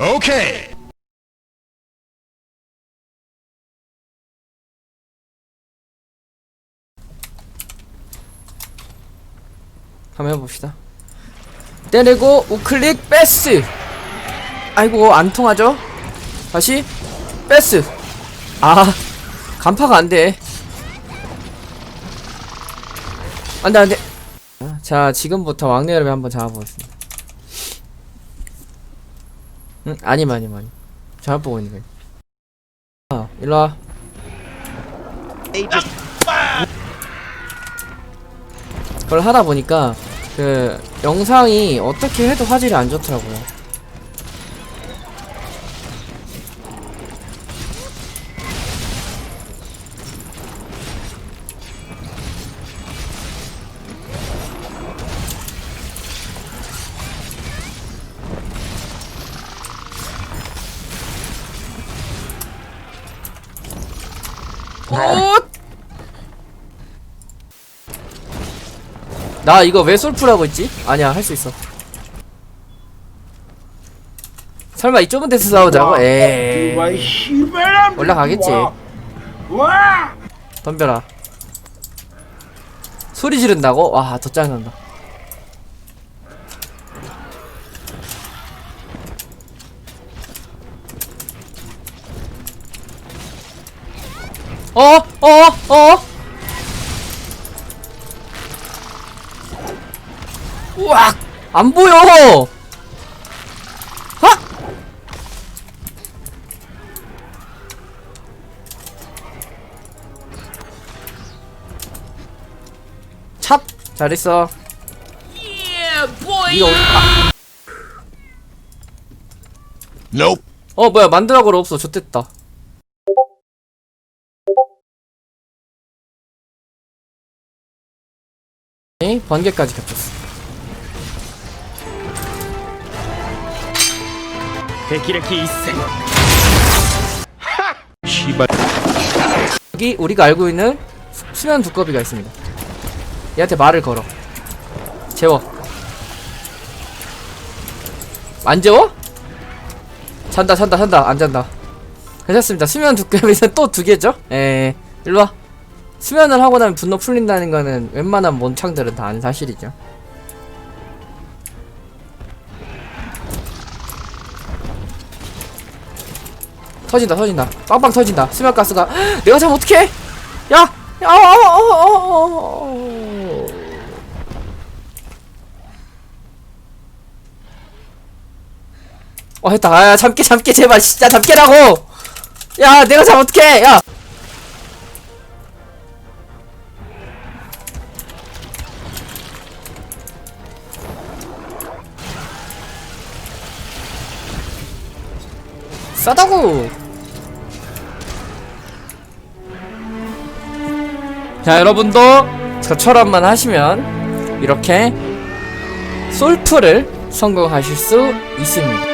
Okay. 한번 해봅시다. 때리고 우클릭 패스. 아이고 안 통하죠? 다시 패스. 아 간파가 안 돼. 안돼 안돼. 자 지금부터 왕래 여름에 한번 잡아보겠습니다. 응 아님 아님 아님. 잘못 보고 있는 거야. 아 일로 와. 그걸 하다 보니까 그 영상이 어떻게 해도 화질이 안 좋더라고요. 오! 나 이거 왜 솔프라고 했지? 아니야 할 수 있어. 설마 이 좁은 데서 싸우자고? 에이. 올라가겠지. 덤벼라. 소리 지른다고? 와더 짜증난다 어? 어? 어? 우악! 안 보여! 하! 찹! 잘했어. 이거 아, Nope. 어, 뭐야, 만드라고로 없어. 좋됐다. 번개까지 겹쳤어. 데키레키 이생 시발. 여기 우리가 알고 있는 수면 두꺼비가 있습니다. 얘한테 말을 걸어. 재워. 안 재워? 잔다 잔다 잔다. 안 잔다. 괜찮습니다. 수면 두꺼비는 또 두 개죠? 예, 에 일로와. 수면을 하고 나면 분노 풀린다는 거는 웬만한 몬창들은 다 아는 사실이죠. 터진다 터진다 빵빵 터진다 수면가스가 내가 자면 어떡해 야! 야! 어, 어, 어, 어, 어. 어 했다 아 잠깨 잠깨 제발 진짜 잠깨라고 야 내가 자면 어떡해 야 싸다고. 자 여러분도 저처럼만 하시면 이렇게 솔프를 성공하실 수 있습니다